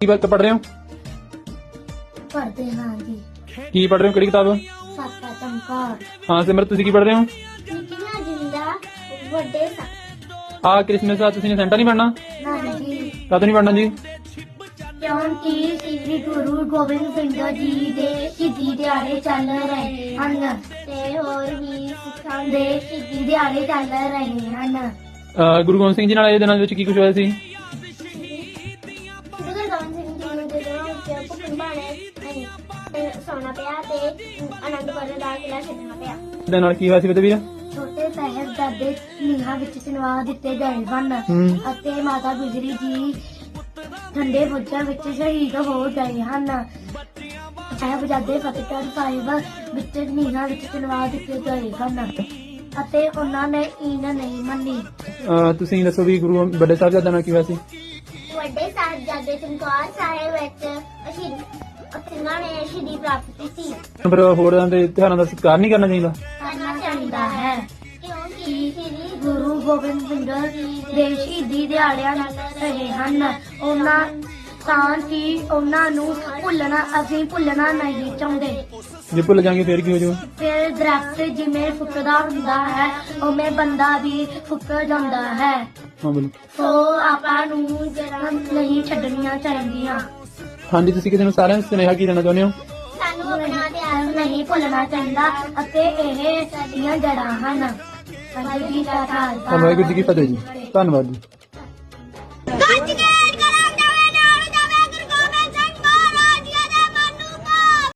ਕੀ ਵਕਤ ਪੜ ਰਹੇ ਹੋ? ਪੜ੍ਹਦੇ ਹਾਂ ਜੀ। ਕੀ ਪੜ ਰਹੇ ਹੋ ਕਿਹੜੀ ਕਿਤਾਬ? ਸਾਤਾ ਚਮਕਾਰ ਹਾਂ ਸਿਮਰ ਤੁਸੀਂ ਕੀ ਪੜ ਰਹੇ ਹੋ? ਨਿੱਕੀਆਂ ਜਿੰਦਾ ਵੱਡੇ ਆ ਕ੍ਰਿਸਮਸ ਆ ਤੁਸੀਂ ਨੇ ਸੈਂਟਾ ਨਹੀਂ ਪੜਨਾ ਨਾ ਜੀ। ਕਦੋਂ ਨਹੀਂ ਪੜਨਾ ਜੀ? ਕਿਉਂਕਿ ਸ੍ਰੀ ਗੁਰੂ ਗੋਬਿੰਦ ਸਿੰਘ ਜੀ ਦੇ ਸ਼ਹੀਦੀ ਦਿਹਾੜੇ ਚੱਲ ਰਹੇ ਹਨ ਤੇ ਹੋਰ ਵੀ ਸਿੱਖਾਂ ਦੇ ਸ਼ਹੀਦੀ ਦਿਹਾੜੇ ਚੱਲ ਰਹੇ ਹਨ। ਅਹ ਗੁਰੂ ਗੋਬਿੰਦ ਸਿੰਘ ਜੀ ਨਾਲ ਇਹ ਦਿਨਾਂ ਦੇ ਵਿੱਚ ਕੀ ਕੁਝ ਹੋਇਆ ਸੀ? ਜਦੋਂ ਉੱਤੇ ਭੁੱਖਣ ਬਾਣੇ ਤੇ ਸੌਣਾ ਪਿਆ ਤੇ ਆਨੰਦਪੁਰ ਦਾ ਕਿਲਾ ਛੱਡਣਾ ਪਿਆ। ਇਹਦੇ ਨਾਲ ਕੀ ਹੋਇਆ ਸੀ ਬਤੇ ਵੀਰ? ਛੋਟੇ ਸਾਹਿਬਜ਼ਾਦੇ ਨੀਹਾਂ ਵਿੱਚ ਚਿਣਵਾ ਦਿੱਤੇ ਗਏ ਹਨ ਹੂੰ। ਅਤੇ ਮਾਤਾ ਗੁਜਰੀ ਜੀ ਠੰਡੇ ਬੁੱਝਾਂ ਵਿੱਚ ਸ਼ਹੀਦ ਹੋ ਗਏ ਹਨ। ਸਾਹਿਬਜ਼ਾਦੇ ਫਤਿਹਗੜ੍ਹ ਸਾਹਿਬ ਵਿੱਚ ਨੀਹਾਂ ਵਿੱਚ ਚਿਣਵਾ ਦਿੱਤੇ ਗਏ ਹਨ। ਅਤੇ ਉਹਨਾਂ ਨੇ ਇਨ ਨਹੀਂ ਮੰਨੀ। ਅਹ ਤੁਸੀਂ ਦੱਸੋ ਵੀ ਗੁਰੂ ਵੱਡੇ ਸਾਹਿਬਜ਼ਾਦਿਆਂ ਨਾਲ ਕੀ ਹੋਇਆ ਸੀ? ਵੱਡੇ ਸਾਹਿਬਜ਼ਾਦੇ ਚਮਕੌਰ ਸਾਹਿਬ ਵਿੱਚ ਸਿੰਘਾਂ ਨੇ ਸ਼ਹੀਦੀ ਪ੍ਰਾਪਤ ਕੀਤੀ। ਪਰ ਹੋਰਾਂ ਦੇ ਤਿਉਹਾਰਾਂ ਦਾ ਸਤਿਕਾਰ ਨਹੀਂ ਕਰਨਾ ਚਾਹੀਦਾ। ਕਰਨਾ ਚਾਹੀਦਾ ਹੈ। ਕਿਉਂਕਿ ਸ੍ਰੀ ਗੁਰੂ ਗੋਬਿੰਦ ਸਿੰਘ ਦੇ ਸ਼ਹੀਦੀ ਦਿਹਾੜਿਆਂ ਰਹੇ ਹਨ। ਉਹਨਾਂ ਤਾਂ ਕਿ ਉਹਨਾਂ ਨੂੰ ਭੁੱਲਣਾ ਅਸੀਂ ਭੁੱਲਣਾ ਨਹੀਂ ਚਾਹੁੰਦੇ। ਜੇ ਭੁੱਲ ਜਾਾਂਗੇ ਫੇਰ ਕੀ ਹੋ ਜਾਊ? ਫਿਰ ਦਰਖਤ ਜਿਵੇਂ ਫੁੱਕਦਾ ਹੁੰਦਾ ਹੈ ਉਵੇਂ ਬੰਦਾ ਵੀ ਫੁੱਕ ਜਾਂਦਾ ਹੈ। ਹਾਂ ਬੋਲੋ ਸੋ ਆਪਾਂ ਨੂੰ ਜੜਾ ਨਹੀਂ ਛੱਡਣੀਆਂ ਚਾਹੀਦੀਆਂ। ਹਾਂਜੀ ਤੁਸੀਂ ਕਿਸੇ ਨੂੰ ਸਾਰਿਆਂ ਨੂੰ ਸੁਨੇਹਾ ਕੀ ਦੇਣਾ ਚਾਹੁੰਦੇ ਹੋ? ਸਾਨੂੰ ਆਪਣਾ ਇਤਿਹਾਸ ਨਹੀਂ ਭੁੱਲਣਾ ਚਾਹੀਦਾ ਅਤੇ ਇਹ ਸਾਡੀਆਂ ਜੜ੍ਹਾਂ ਹਨ। ਵਾਹਿਗੁਰੂ ਜੀ ਕਾ ਖਾਲਸਾ। ਵਾਹਿਗੁਰੂ ਜੀ ਕੀ ਫਤਿਹ ਜੀ। ਧੰਨਵਾਦ ਜੀ।